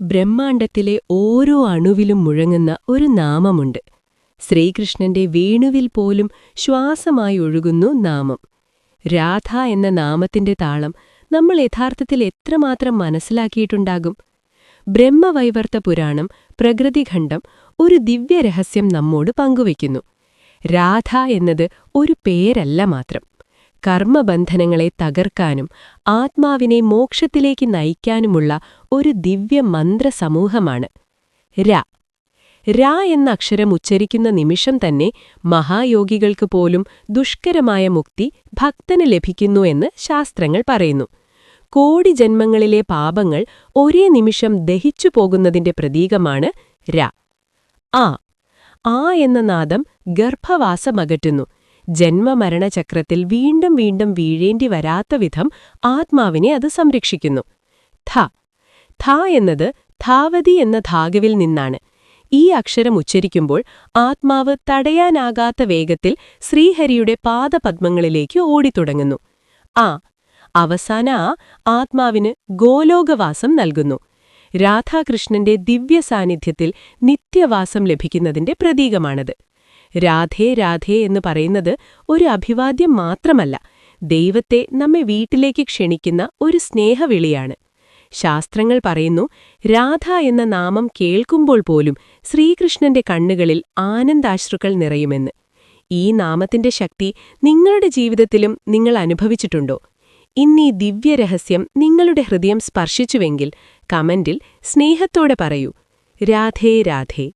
ബ്രഹ്മാണ്ടത്തിലെ ഓരോ അണുവിലും മുഴങ്ങുന്ന ഒരു നാമമുണ്ട്. ശ്രീകൃഷ്ണന്റെ വേണുവിൽ പോലും ശ്വാസമായി ഒഴുകുന്നു നാമം. രാധ എന്ന നാമത്തിന്റെ താളം നമ്മൾ യഥാർത്ഥത്തിൽ എത്രമാത്രം മനസ്സിലാക്കിയിട്ടുണ്ടാകും? ബ്രഹ്മവൈവർത്ത പുരാണം പ്രകൃതിഖണ്ഡം ഒരു ദിവ്യരഹസ്യം നമ്മോട് പങ്കുവയ്ക്കുന്നു. രാധ എന്നത് ഒരു പേരല്ല മാത്രം. കർമ്മബന്ധനങ്ങളെ തകർക്കാനും ആത്മാവിനെ മോക്ഷത്തിലേക്ക് നയിക്കാനുമുള്ള ഒരു ദിവ്യ മന്ത്രസമൂഹമാണ് ര. ര എന്ന അക്ഷരം ഉച്ചരിക്കുന്ന നിമിഷം തന്നെ മഹായോഗികൾക്ക് പോലും ദുഷ്കരമായ മുക്തി ഭക്തന് ലഭിക്കുന്നു എന്ന് ശാസ്ത്രങ്ങൾ പറയുന്നു. കോടി ജന്മങ്ങളിലെ പാപങ്ങൾ ഒരേ നിമിഷം ദഹിച്ചു പോകുന്നതിന്റെ പ്രതീകമാണ് ര. ആ. ആ എന്ന നാദം ഗർഭവാസമകറ്റുന്നു. ജന്മമരണചക്രത്തിൽ വീണ്ടും വീണ്ടും വീഴേണ്ടി വരാത്ത വിധം ആത്മാവിനെ അത് സംരക്ഷിക്കുന്നു. ധ. ധ എന്നത് ധാവതി എന്ന ധാഗവിൽ നിന്നാണ്. ഈ അക്ഷരം ഉച്ചരിക്കുമ്പോൾ ആത്മാവ് തടയാനാകാത്ത വേഗത്തിൽ ശ്രീഹരിയുടെ പാദപദ്മങ്ങളിലേക്ക് ഓടിത്തുടങ്ങുന്നു. ആ. അവസാന ആ ആത്മാവിന് ഗോലോകവാസം നൽകുന്നു. രാധാകൃഷ്ണന്റെ ദിവ്യ സാന്നിധ്യത്തിൽ നിത്യവാസം ലഭിക്കുന്നതിന്റെ പ്രതീകമാണത്. രാധേ രാധേ എന്ന് പറയുന്നത് ഒരു അഭിവാദ്യം മാത്രമല്ല. ദൈവത്തെ നമ്മെ വീട്ടിലേക്ക് ക്ഷണിക്കുന്ന ഒരു സ്നേഹവിളിയാണ്. ശാസ്ത്രങ്ങൾ പറയുന്നു രാധ എന്ന നാമം കേൾക്കുമ്പോൾ പോലും ശ്രീകൃഷ്ണന്റെ കണ്ണുകളിൽ ആനന്ദാശ്രുക്കൾ നിറയുമെന്ന്. ഈ നാമത്തിന്റെ ശക്തി നിങ്ങളുടെ ജീവിതത്തിലും നിങ്ങൾ അനുഭവിച്ചിട്ടുണ്ടോ? ഇന്നീ ദിവ്യരഹസ്യം നിങ്ങളുടെ ഹൃദയം സ്പർശിച്ചുവെങ്കിൽ കമന്റിൽ സ്നേഹത്തോടെ പറയൂ രാധേ രാധേ.